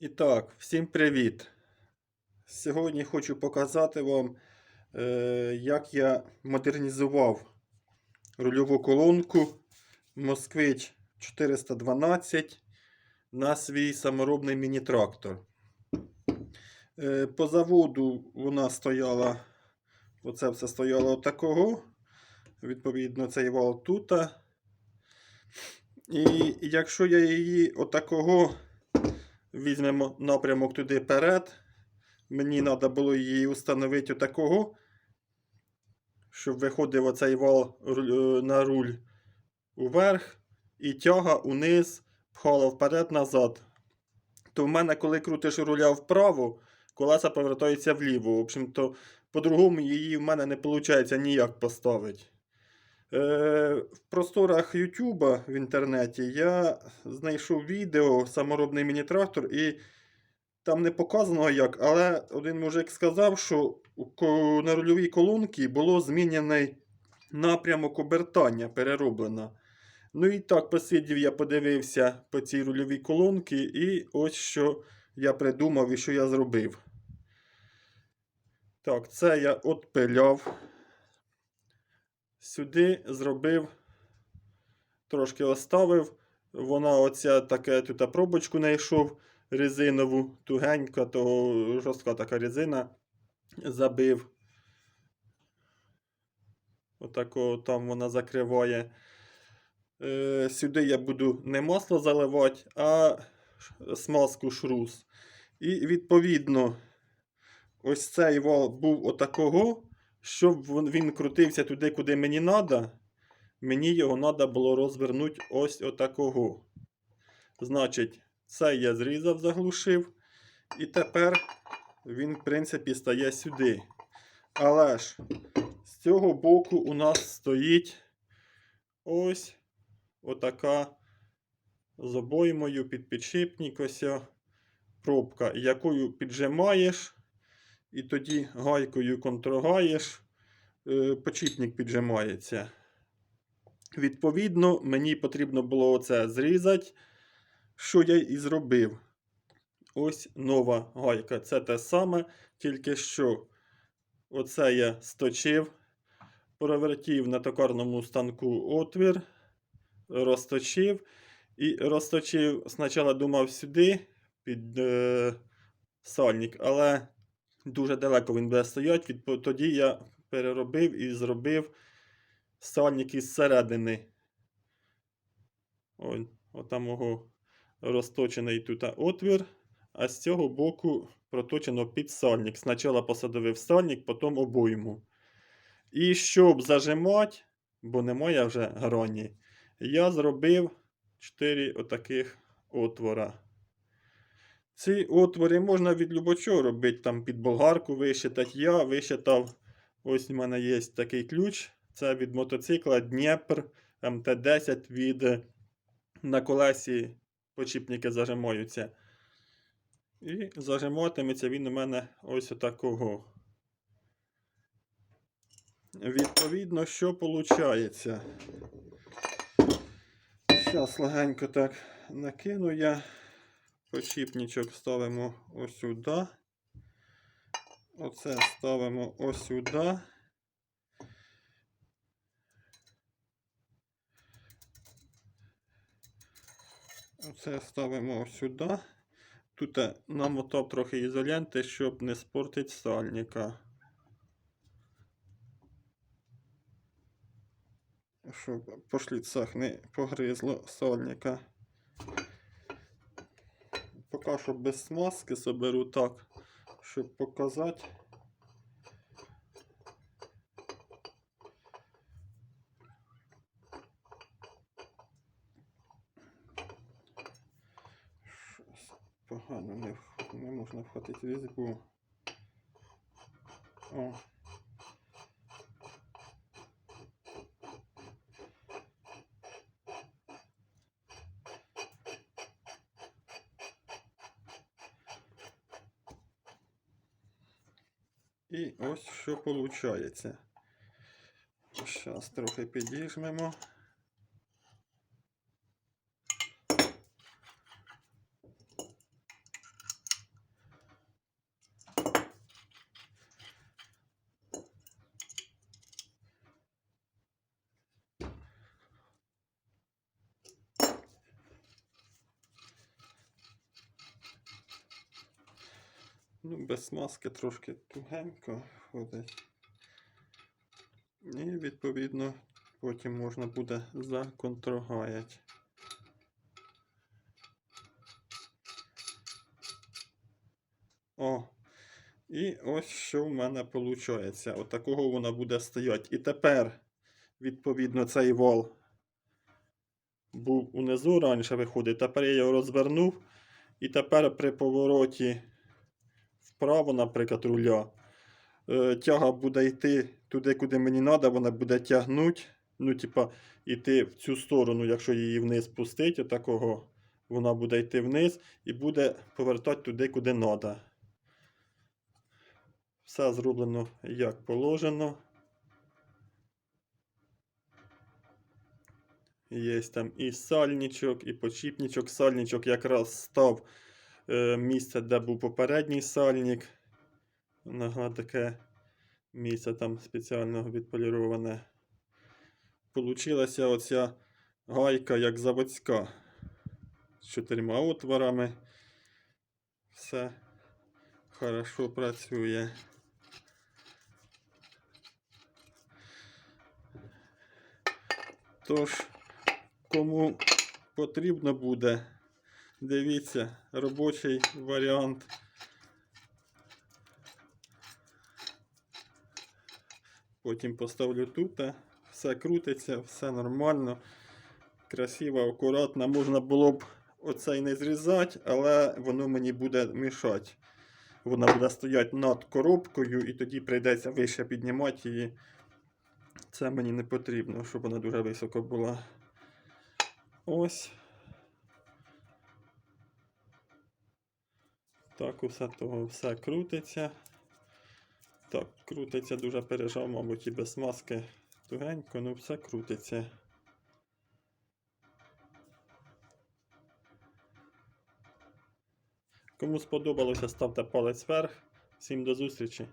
І так, всім привіт! Сьогодні хочу показати вам, е, як я модернізував рульову колонку Москвич 412 на свій саморобний міні-трактор. Е, по заводу вона стояла, оце все стояло такого. Відповідно, цей вал тут. І якщо я її отакого візьмемо напрямок туди вперед. Мені треба було її встановити отакого, щоб виходив оцей вал е, на руль уверх і тяга униз пхала вперед-назад. То в мене, коли крутиш руля вправо, колеса повертаються вліво. В общем-то, по-другому її в мене не виходить ніяк поставити. Е, в просторах YouTube в інтернеті я знайшов відео саморобний міні-трактор, і там не показано як, але один мужик сказав, що на рульовій колонці було змінений напрямок обертання, перероблено. Ну і так, посидів, я подивився по цій рульовій колонці, і ось що я придумав і що я зробив. Так, це я отпиляв. Сюди зробив, трошки оставив. Вона оця таке тут пробочку знайшов резинову, тугенька, то жорстка така резина. Забив. Отако там вона закриває. Е, сюди я буду не масло заливати, а смазку шрус. І відповідно, ось цей вал був отакого щоб він- крутився туди, куди мені треба, мені його треба було розвернути ось отакого. Значить, це я зрізав, заглушив. І тепер він, в принципі, стає сюди. Але ж з цього боку у нас стоїть ось отака з обоймою під підшипник пробка, якою піджимаєш. І тоді гайкою контрогаєш, е, почіпник піджимається. Відповідно, мені потрібно було оце зрізати, що я і зробив. Ось нова гайка. Це те саме, тільки що оце я сточив, провертів на токарному станку отвір, розточив і розточив. Спочатку думав сюди під е, сальник, але дуже далеко він буде стояти. Відпо- Тоді я переробив і зробив сальник із середини. Ось, отам мого розточений тут отвір, а з цього боку проточено під сальник. Спочатку посадовив сальник, потім обойму. І щоб зажимати, бо немає вже грані, я зробив 4 отаких отвора. Ці отвори можна від любочого робити, там під болгарку вишитати. Я вишитав, ось у мене є такий ключ. Це від мотоцикла Дніпр МТ-10 від е, на колесі почіпники зажимаються. І зажиматиметься він у мене ось отакого. Відповідно, що виходить? Зараз легенько так накину я. Почіпничок ставимо ось сюди. Оце ставимо ось сюди. Оце ставимо ось сюди. Тут я намотав трохи ізоленти, щоб не спортити сальника. Щоб по шліцах не погризло сальника. Поки що без смазки соберу так, щоб показати. Щось погано не, не можна вхватити різьбу. О. І ось що виходить. Зараз трохи підіжмемо. Ну, без смазки трошки тугенько ходить. І відповідно потім можна буде законтрогаяти. О, і ось що в мене виходить. Отакого вона буде стояти. І тепер, відповідно, цей вал був унизу раніше виходить. Тепер я його розвернув. І тепер при повороті вправо, наприклад, руля, е, тяга буде йти туди, куди мені треба, вона буде тягнути. Ну, типа, йти в цю сторону, якщо її вниз пустити, отакого, вона буде йти вниз і буде повертати туди, куди треба. Все зроблено як положено. Є там і сальничок, і почіпничок. Сальничок якраз став місце, де був попередній сальник. Нага таке місце там спеціально відполіроване. Получилася оця гайка як заводська. З чотирма отворами. Все хорошо працює. Тож, кому потрібно буде, дивіться, робочий варіант. Потім поставлю тут. Все крутиться, все нормально. Красиво, акуратно. Можна було б оцей не зрізати, але воно мені буде мішати. Вона буде стояти над коробкою, і тоді прийдеться вище піднімати її. Це мені не потрібно, щоб вона дуже високо була. Ось. Так, усе того все крутиться. Так, крутиться дуже пережав, мабуть, і без маски тугенько, ну все крутиться. Кому сподобалося, ставте палець вверх. Всім до зустрічі!